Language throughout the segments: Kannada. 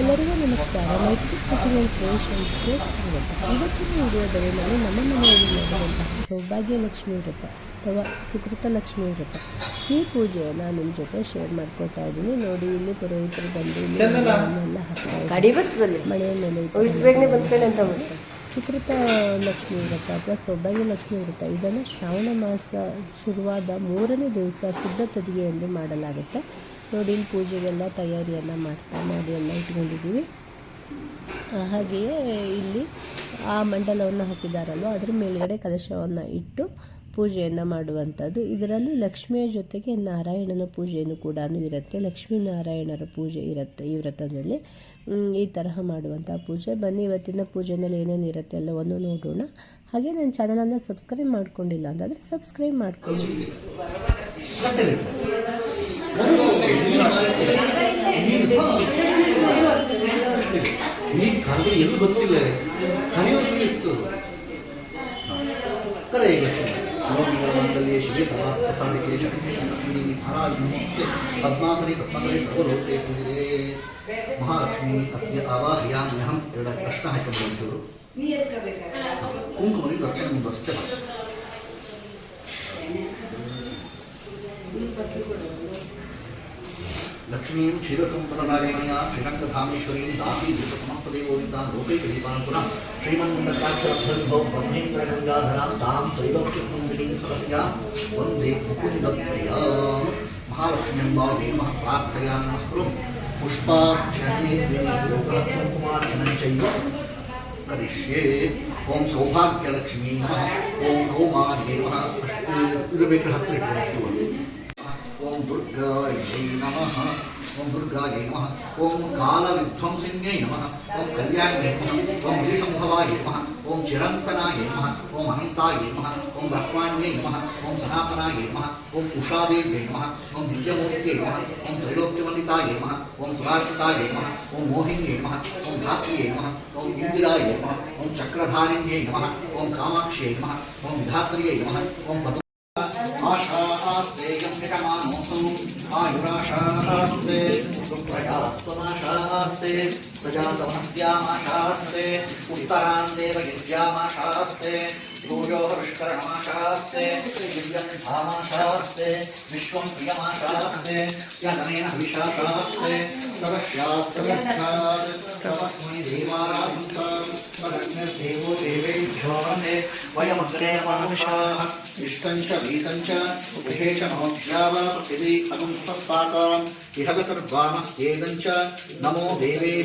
ಎಲ್ಲರಿಗೂ ನಮಸ್ಕಾರ. ಮೈತ್ರಿ ಆ್ಯಂಡ್ ಕ್ರಿಯೇಷನ್ಸ್ಗೆ ಸ್ವಾಗತ ಇವತ್ತಿನ ವಿಡಿಯೋದಲ್ಲಿ ನಾನು ನಮ್ಮ ಮನೆಯಲ್ಲಿ ಮಾಡುವಂತಹ ಸೌಭಾಗ್ಯ ಲಕ್ಷ್ಮಿ ವ್ರತ ಅಥವಾ ಸುಕೃತ ಲಕ್ಷ್ಮಿ ವ್ರತ ಈ ಪೂಜೆಯನ್ನು ನಿಮ್ಮ ಜೊತೆ ಶೇರ್ ಮಾಡ್ಕೊತಾ ಇದ್ದೀನಿ. ನೋಡಿ ಇಲ್ಲಿ ಪುರೋಹಿತರು ಬಂದು ಮಳೆಯ ಮೇಲೆ ಸುಕೃತ ಲಕ್ಷ್ಮಿ ವ್ರತ ಅಥವಾ ಸೌಭಾಗ್ಯ ಲಕ್ಷ್ಮಿ ವ್ರತ ಇದನ್ನು ಶ್ರಾವಣ ಮಾಸ ಶುರುವಾದ ಮೂರನೇ ದಿವಸ ಶುದ್ಧ ತದಿಗೆ ಎಂದು ಮಾಡಲಾಗುತ್ತೆ. ನೋಡಿ ಇಲ್ಲಿ ಪೂಜೆಗೆಲ್ಲ ತಯಾರಿಯನ್ನು ಮಾಡ್ತಾ ಮಾಡಿ ಎಲ್ಲ ಇಟ್ಕೊಂಡಿದ್ದೀವಿ. ಹಾಗೆಯೇ ಇಲ್ಲಿ ಆ ಮಂಡಲವನ್ನು ಹಾಕಿದಾರಲ್ವ, ಅದ್ರ ಮೇಲ್ಗಡೆ ಕಲಶವನ್ನು ಇಟ್ಟು ಪೂಜೆಯನ್ನು ಮಾಡುವಂಥದ್ದು. ಇದರಲ್ಲಿ ಲಕ್ಷ್ಮಿಯ ಜೊತೆಗೆ ನಾರಾಯಣನ ಪೂಜೆಯೂ ಕೂಡ ಇರುತ್ತೆ. ಲಕ್ಷ್ಮೀನಾರಾಯಣರ ಪೂಜೆ ಇರುತ್ತೆ ಈ ವ್ರತದಲ್ಲಿ. ಈ ತರಹ ಮಾಡುವಂಥ ಪೂಜೆ. ಬನ್ನಿ, ಇವತ್ತಿನ ಪೂಜೆನಲ್ಲಿ ಏನೇನು ಇರುತ್ತೆ ಎಲ್ಲವನ್ನು ನೋಡೋಣ. ಹಾಗೆ ನನ್ನ ಚಾನಲನ್ನು ಸಬ್ಸ್ಕ್ರೈಬ್ ಮಾಡ್ಕೊಂಡಿಲ್ಲ ಅಂತಂದರೆ ಸಬ್ಸ್ಕ್ರೈಬ್ ಮಾಡ್ಕೊಳ್ಳಿ. ಈ ಕಾಂಗ್ರೆ ಎಲ್ಲಿ ಗೊತ್ತಿಲ್ಲ ಕರೆಯೋದು ಇತ್ತು ಕರೆ ಲಕ್ಷ್ಮಿ ಮಂಗಲ್ಯ ಶಿವೆ ಸಮಾಸ್ತ ಸಾಧಿಕೆ ಮಹಾರಾಜ ಪದ್ಮಾಸರಿ ಪದ್ಮಕರೆ ಸರ್ವಲೋಕೆ ಪೂಜಿದೆ ಮಹಾಲಕ್ಷ್ಮಿ ಅತ್ಯ ಆವಾಹ್ಯಾಮ್ಯಹಂ ಎರಡ ಕೃಷ್ಣ ಹಾಕಿ ಒಂಚೂರು ಕುಂಕುಮದಲ್ಲಿ ದಕ್ಷಿಣ ಮುಂದೆ ಅಷ್ಟೇ ಲಕ್ಷ್ಮೀಂ ಕ್ಷೀರಸಂಪದನಾರಾಯಣಯ ಶ್ರೀರಂಗಧಾಮೇಶ್ವರೀಂ ದಾಸಿ ಸಮಸ್ತದೇವೋವಿತಾಂ ಲೋಕೈಕದೀಪಾಂ ಪುನಃ ಶ್ರೀಮನ್ಮಂಡಕಾಕ್ಷರಭೋ ಬ್ರಹ್ಮೇಂದ್ರ ಗಂಗಾಧರಾಂ ತಾಂ ತ್ರೈಲೋಕ್ಯಕುಂದಿನೀಂ ಸರಸ್ಯಾ ವಂದೇ ಮುಕುಂದಪ್ರಿಯಾಂ ಮಹಾಲಕ್ಷ್ಮ್ಯಂಬಾವೇ ನಮಃ ಪ್ರಾರ್ಥಯಾಮಿ ನಮಸ್ಕೃಂ ಪುಷ್ಪಾರ್ಚನೆ ಕುಂಕುಮಾರ್ಚನೆ ಚೈವ ಕರಿಷ್ಯೆ ಓಂ ಸೌಭಾಗ್ಯಲಕ್ಷ್ಮೀ ನಮಃ ಓಂ ಕೌಮಾರ್ಯೇ ನಮಃ ಇದು ಬೇಕಾದ್ರೆ ಹತ್ತಿರ ಇಟ್ಕೊಂಡು ओम दुर्गा नम ओम दुर्गायै नमः ओम कालविध्वंसिन्यै नमः ओम कल्याण्यै नमः ओं गिरीसंभवाय नम ओं चिरन्तनाय नम ओम अनन्ताय नम ओं ब्रह्माण्यै नम ओं सनातनाय नम ओं उषादेव्यै नम ओं दिव्यमूर्त्यै नम ओं त्रैलोक्यवन्दिताय नम ओं सुरार्चिताय नम ओं मोहिन्यै नम ओं धात्र्यै नम ओं इंदिराय नम ओं चक्रधारिण्यै नम ओं कामाक्ष्यै नम ओं विधात्र्यै नम ओं प्रजातमस्यामाशास्ते उत्तरान्देवयज्ञामाशास्ते भूयो हविष्करणमाशास्ते दिव्यन्धामाशास्ते विश्वं प्रियमाशास्ते यदनेन हविषाशास्ते तवश्यात्रगच्छात् तमस्मै देवारान्ताम् परग्निर्देवो देवेभ्योऽन्ते वयमग्रे मनुषाः इष्टं च वीतं च उभे च ममभ्या वा पृथिवी अनुस्तत्पाताम् इहगतर्वामः एदं च नमो देव Babe,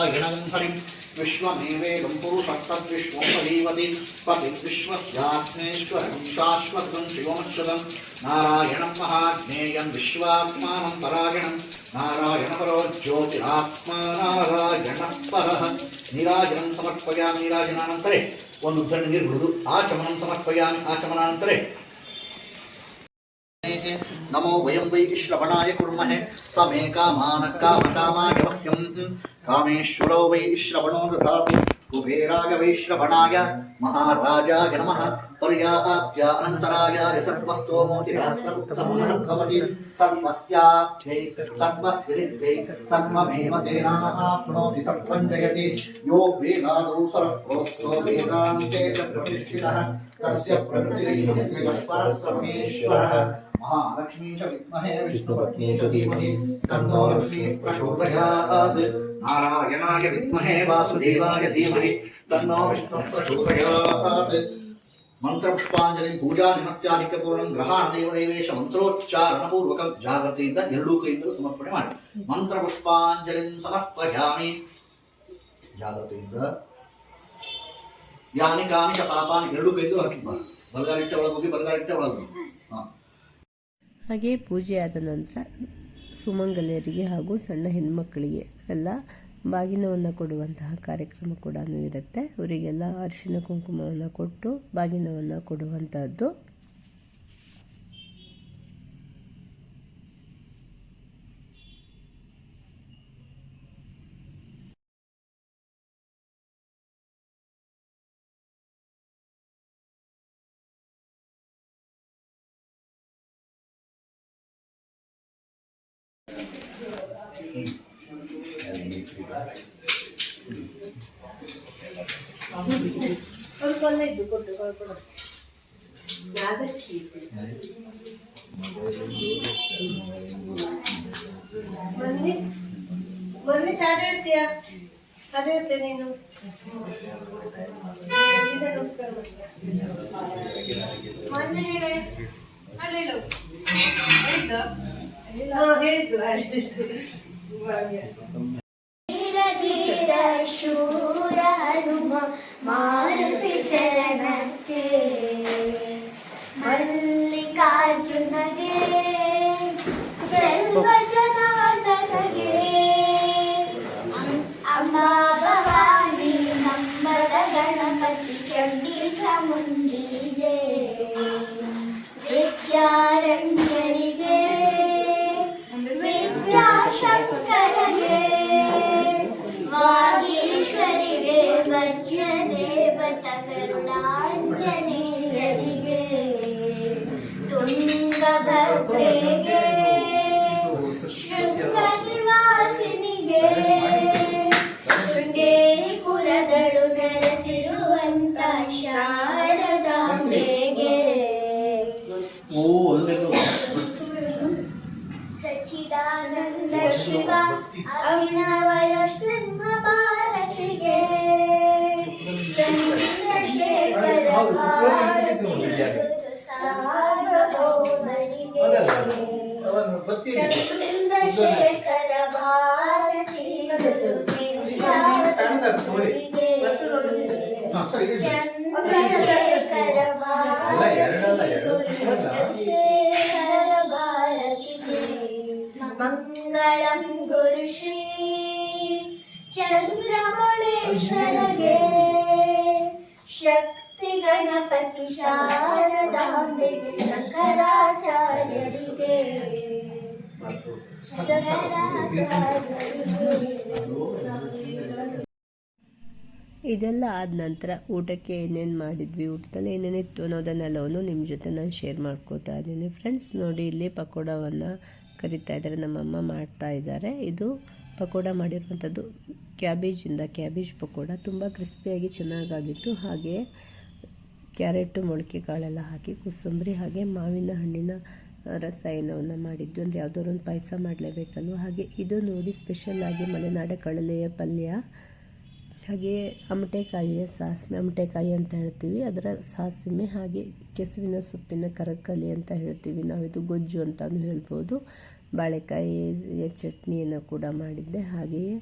ನಾರಾಯಣಂ ಹರಿಂ ವಿಶ್ವಮೇವೇಗಂ ಪುರುಷಸ್ತದ್ವಿಶ್ವಂ ಹರೀವತಿ ಪತಿಂ ವಿಶ್ವಸ್ಯಾತ್ಮೇಶ್ವರಂ ಶಾಶ್ವತಂ ಶಿವಮಕ್ಷತಂ ನಾರಾಯಣಂ ಮಹಾಜ್ಞೇಯಂ ವಿಶ್ವಾತ್ಮಾನಂ ಪರಾಯಣಂ ನಾರಾಯಣ ಪರೋ ಜ್ಯೋತಿರಾತ್ಮ ನಾರಾಯಣ ಪರಃ ನೀರಾಜನಂ ಸಮರ್ಪಯಾಮಿ ನೀರಾಜನಾನಂತರೇ ಒಂದು ಉದ್ದಣ್ಣ ನೀರು ಬಿಡುವುದು ಆಚಮನಂ ಸಮರ್ಪಯಾಮಿ ಆಚಮನಾನಂತರೇ विद्महे नमो वयं वै श्रवणाय कुर्महे समे कामानः कामकामाय मह्यं कामेश्वरो वै श्रवणो ददाति कुबेराय वैश्रवणाय महाराजाय नमः पर्याप्त्यानन्तरायाय सर्वस्तोमोतिरासक्तमहद्भवति सर्वस्या जय सर्वस्य जय सर्वमेव तेनाप्नोति सर्वं जयति यो वेदादौ सर्वोक्तो वेदान्ते च प्रतिष्ठितः तस्य प्रकृतिरैव परः सर्वेश्वरः महालक्ष्मी च विद्महे विष्णुपत्नी च धीमहि तन्नो लक्ष्मी प्रचोदयात् नारायणाय विद्महे वासुदेवाय धीमहि तन्नो विष्णुः प्रचोदयात् ಮಂತ್ರಪುಷ್ಪಾಂಜಲಿ ಪೂಜಾ ನಿಮತ್ಯಾಧಿಕ ಪೂರ್ಣಂ ಗ್ರಹಾಣ ದೇವದೇವೇಶ ಮಂತ್ರೋಚ್ಚಾರಣಪೂರ್ವಕ ಜಾಗೃತಿಯಿಂದ ಎರಡೂ ಕೈಯಿಂದ ಸಮರ್ಪಣೆ ಮಾಡಿ ಮಂತ್ರಪುಷ್ಪಾಂಜಲಿಂ ಸಮರ್ಪಯಾಮಿ ಜಾಗ್ರತೆಯಿಂದ ಯಾನಿ ಕಾನಿಕ ಪಾಪಾನಿ ಎರಡು ಕೈದು ಹಾಕಿ ಬಾ ಬಲಗಾಲಿಟ್ಟೆ ಒಳಗೆ ಹೋಗಿ ಬಲಗಾಲಿಟ್ಟೆ ಒಳಗೆ ಹಾಂ ಹಾಗೆ ಪೂಜೆ ಆದ ನಂತರ ಸುಮಂಗಲಿಯರಿಗೆ ಹಾಗೂ ಸಣ್ಣ ಹೆಣ್ಮಕ್ಕಳಿಗೆ ಎಲ್ಲ ಬಾಗಿನವನ್ನು ಕೊಡುವಂತಹ ಕಾರ್ಯಕ್ರಮ ಕೂಡ ಇರುತ್ತೆ. ಅವರಿಗೆಲ್ಲ ಅರಿಶಿನ ಕುಂಕುಮವನ್ನು ಕೊಟ್ಟು ಬಾಗಿನವನ್ನು ಕೊಡುವಂಥದ್ದು ನಮಸ್ಕಾರ ಮಾಡ್ತೀಯಾ? ಮೊನ್ನೆ ಹೇಳೆ ಹಾಡು ಹೇಳು ಹಾ ಹೇಳಿದ್ದು ಹೇಳಿದ್ದು धीर धीर शूर हनुमा ಸಚ್ಚಿದಾನಂದ ಶಿವ ಅವಿನವಯ ಸಿಂಹ ಭಾರತಿಗೆ. ಚಂದ್ರಶೇಖರ ಚಂದ್ರಶೇಖರ ಭಾರತಿ ಚಂದ್ರಶೇಖರ ಚಂದ್ರಶೇಖರ ಮಂಗಳಂ ಗುರು ಶ್ರೀ ಚಂದ್ರಮೌಳೇಶ್ವರಗೆ. ಶಕ್ತಿ ಗಣಪತಿ ಶಾರದಾಂಬೆಗೆ ಶಂಕರಾಚಾರ್ಯರಿಗೆ. ಶಂಕರಾಚಾರ್ಯರಿಗೆ ಇದೆಲ್ಲ ಆದ ನಂತರ ಊಟಕ್ಕೆ ಏನೇನು ಮಾಡಿದ್ವಿ ಊಟದಲ್ಲಿ ಏನೇನಿತ್ತು ಅನ್ನೋದನ್ನೆಲ್ಲವನ್ನು ನಿಮ್ಮ ಜೊತೆ ನಾನು ಶೇರ್ ಮಾಡ್ಕೋತಾ ಇದ್ದೀನಿ. ಫ್ರೆಂಡ್ಸ್ ನೋಡಿ ಇಲ್ಲಿ ಪಕೋಡವನ್ನು ಕರಿತಾ ಇದ್ದಾರೆ ನಮ್ಮಮ್ಮ ಮಾಡ್ತಾ ಇದ್ದಾರೆ. ಇದು ಪಕೋಡ ಮಾಡಿರುವಂಥದ್ದು ಕ್ಯಾಬೇಜಿಂದ, ಕ್ಯಾಬೇಜ್ ಪಕೋಡ. ತುಂಬ ಕ್ರಿಸ್ಪಿಯಾಗಿ ಚೆನ್ನಾಗಾಗಿತ್ತು. ಹಾಗೆ ಕ್ಯಾರೆಟು ಮೊಳಕೆ ಕಾಳೆಲ್ಲ ಹಾಕಿ, ಕೋಸಂಬರಿ ಹಾಗೆ ಮಾವಿನ ಹಣ್ಣಿನ ರಸಾಯನವನ್ನು ಮಾಡಿದ್ದು. ಅಂದರೆ ಯಾವುದಾದ್ರು ಒಂದು ಪಾಯಸ ಮಾಡಲೇಬೇಕಲ್ವ? ಹಾಗೆ ಇದು ನೋಡಿ ಸ್ಪೆಷಲ್ಲಾಗಿ ಮಲೆನಾಡ ಕಡಲೆಯ ಪಲ್ಯ. ಹಾಗೆ ಅಮಟೆಕಾಯಿಯ ಸಾಸಿವೆ ಅಮಟೆಕಾಯಿ ಅಂತ ಹೇಳ್ತೀವಿ. ಅದರ ಸಾಸಿವೆ ಹಾಗೆ ಕೆಸುವಿನ ಸೊಪ್ಪಿನ ಕರಕಲಿ ಅಂತ ಹೇಳ್ತೀವಿ. ನಾವಿದು ಗೊಜ್ಜು ಅಂತಲೂ ಹೇಳ್ಬೋದು. ಬಾಳೆಕಾಯಿಯ ಚಟ್ನಿಯನ್ನು ಕೂಡ ಮಾಡಿದ್ದೆ. ಹಾಗೆಯೇ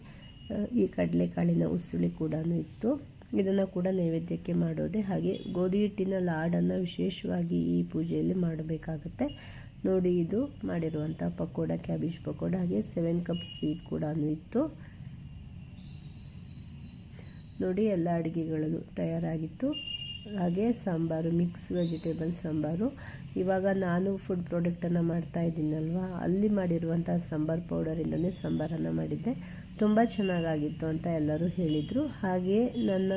ಈ ಕಡಲೆಕಾಳಿನ ಉಸುಳಿ ಕೂಡ ಇತ್ತು. ಇದನ್ನು ಕೂಡ ನೈವೇದ್ಯಕ್ಕೆ ಮಾಡೋದೆ. ಹಾಗೆ ಗೋಧಿ ಹಿಟ್ಟಿನ ಲಾಡನ್ನು ವಿಶೇಷವಾಗಿ ಈ ಪೂಜೆಯಲ್ಲಿ ಮಾಡಬೇಕಾಗತ್ತೆ. ನೋಡಿ ಇದು ಮಾಡಿರುವಂಥ ಪಕೋಡ, ಕ್ಯಾಬೇಜ್ ಪಕೋಡ. ಹಾಗೆ ಸೆವೆನ್ ಕಪ್ ಸ್ವೀಟ್ ಕೂಡ ಇತ್ತು. ನೋಡಿ ಎಲ್ಲ ಅಡುಗೆಗಳು ತಯಾರಾಗಿತ್ತು. ಹಾಗೆ ಸಾಂಬಾರು ಮಿಕ್ಸ್ ವೆಜಿಟೇಬಲ್ ಸಾಂಬಾರು. ಇವಾಗ ನಾನು ಫುಡ್ ಪ್ರಾಡಕ್ಟನ್ನು ಮಾಡ್ತಾ ಇದ್ದೀನಲ್ವ? ಅಲ್ಲಿ ಮಾಡಿರುವಂಥ ಸಾಂಬಾರು ಪೌಡರಿಂದನೇ ಸಾಂಬಾರನ್ನು ಮಾಡಿದ್ದೆ. ತುಂಬ ಚೆನ್ನಾಗಾಗಿತ್ತು ಅಂತ ಎಲ್ಲರೂ ಹೇಳಿದರು. ಹಾಗೆ ನನ್ನ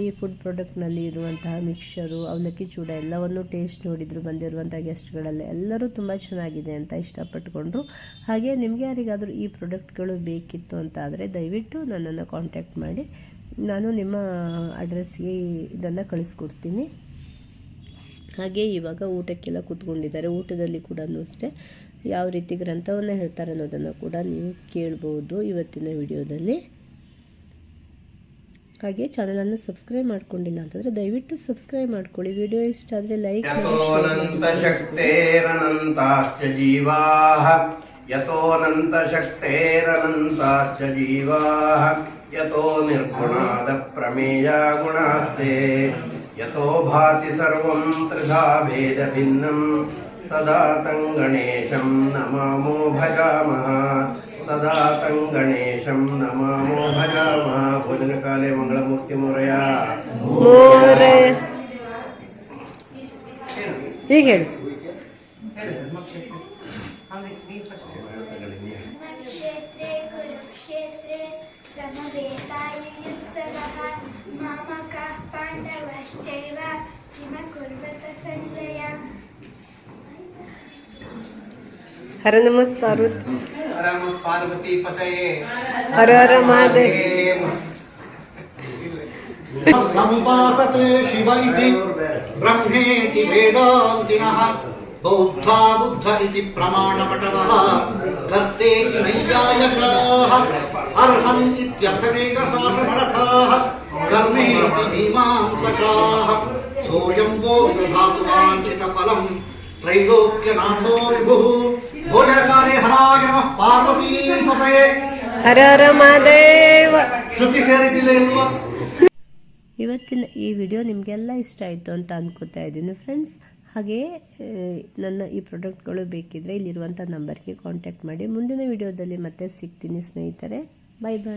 ಈ ಫುಡ್ ಪ್ರಾಡಕ್ಟ್ನಲ್ಲಿ ಇರುವಂತಹ ಮಿಕ್ಸ್ಚರು ಅವಲಕ್ಕಿ ಚೂಡ ಎಲ್ಲವನ್ನು ಟೇಸ್ಟ್ ನೋಡಿದ್ರು ಬಂದಿರುವಂಥ ಗೆಸ್ಟ್ಗಳೆಲ್ಲ ಎಲ್ಲರೂ ತುಂಬ ಚೆನ್ನಾಗಿದೆ ಅಂತ ಇಷ್ಟಪಟ್ಟುಕೊಂಡ್ರು ಹಾಗೆ ನಿಮಗೆ ಯಾರಿಗಾದರೂ ಈ ಪ್ರಾಡಕ್ಟ್ಗಳು ಬೇಕಿತ್ತು ಅಂತ ಆದರೆ ದಯವಿಟ್ಟು ನನ್ನನ್ನು ಕಾಂಟ್ಯಾಕ್ಟ್ ಮಾಡಿ. ನಾನು ನಿಮ್ಮ ಅಡ್ರೆಸ್ಗೆ ಇದನ್ನು ಕಳಿಸ್ಕೊಡ್ತೀನಿ. ಹಾಗೆ ಇವಾಗ ಊಟಕ್ಕೆಲ್ಲ ಕೂತ್ಕೊಂಡಿದ್ದಾರೆ. ಊಟದಲ್ಲಿ ಕೂಡ ಅಷ್ಟೇ. ಯಾವ ರೀತಿ ಗ್ರಂಥವನ್ನು ಹೇಳ್ತಾರೆ ಅನ್ನೋದನ್ನು ಕೂಡ ನೀವು ಕೇಳ್ಬೋದು ಇವತ್ತಿನ ವಿಡಿಯೋದಲ್ಲಿ. ಹಾಗೆ ಚಾನಲನ್ನು ಸಬ್ಸ್ಕ್ರೈಬ್ ಮಾಡ್ಕೊಂಡಿಲ್ಲ ಅಂತಂದರೆ ದಯವಿಟ್ಟು ಸಬ್ಸ್ಕ್ರೈಬ್ ಮಾಡ್ಕೊಳ್ಳಿ. ವಿಡಿಯೋ ಇಷ್ಟ ಆದರೆ ಲೈಕ್ ಶಕ್ತೇರನಂತಾಶ್ಚ ಯಥೋನಂತ ಶಕ್ತೇರನಂತಾಶ್ಚ ಜೀವಾಹ. ನಿರ್ಗುಣಾದ ಪ್ರಮೇಯ ಗುಣಾಸ್ತೆ ಯತೋ ಭಾತಿ ಸರ್ವಂ ತ್ರಿಧಾ ಭೇದ ಭಿನ್ನಂ ಸದಾ तं ಗಣೇಶಂ ನಮಾಮೋ ಭಜಾಮಃ ಸದಾ तं ಗಣೇಶಂ ನಮಾಮೋ ಭಜಾಮಃ ಭೋಜನಕಾಲೆ ಮಂಗಳಮೂರ್ತಿ ಮೊರೆಯ ಮೋರೆ ಈಗ ಹೇಳು ಕ್ಷೇತ್ರೇ समवेतायुयुत्सवः मामकाः पाण्डवश्चैव किमकुर्वत सञ्जय हर नमः पार्वती हर नमः पार्वती पतये हर हर महादेव समुपासते शिवैति ब्रह्मेति वेदान्तिनः बौद्धा बुद्ध इति प्रमाणपटवः कर्तेति नैयायकाः अर्हन् इत्यर्थवेदशासनरथाः कर्मेति मीमांसकाः सोऽयं वो विदधातु वाञ्छितफलम् त्रैलोक्यनाथो विभुः भोजनकाले हराय नमः पार्वतीपतये ಹರ ಹರ ಮಹಾದೇವ ಶ್ರುತಿ ಸೇರಿದ್ದಿಲ್ಲ ಇಲ್ವಾ ಇವತ್ತಿನ ಈ ವಿಡಿಯೋ ನಿಮಗೆಲ್ಲ ಇಷ್ಟ ಆಯಿತು ಅಂತ ಅನ್ಕೋತಾ ಇದ್ದೀನಿ ಫ್ರೆಂಡ್ಸ್ ಹಾಗೆ ಆ, ನನ್ನ ಈ ಪ್ರಾಡಕ್ಟ್ಗಳು ಬೇಕಿದ್ದರೆ ಇಲ್ಲಿರುವಂಥ ನಂಬರ್ಗೆ ಕಾಂಟ್ಯಾಕ್ಟ್ ಮಾಡಿ ಮುಂದಿನ ವಿಡಿಯೋದಲ್ಲಿ ಮತ್ತೆ ಸಿಗ್ತೀನಿ ಸ್ನೇಹಿತರೆ Bye bye.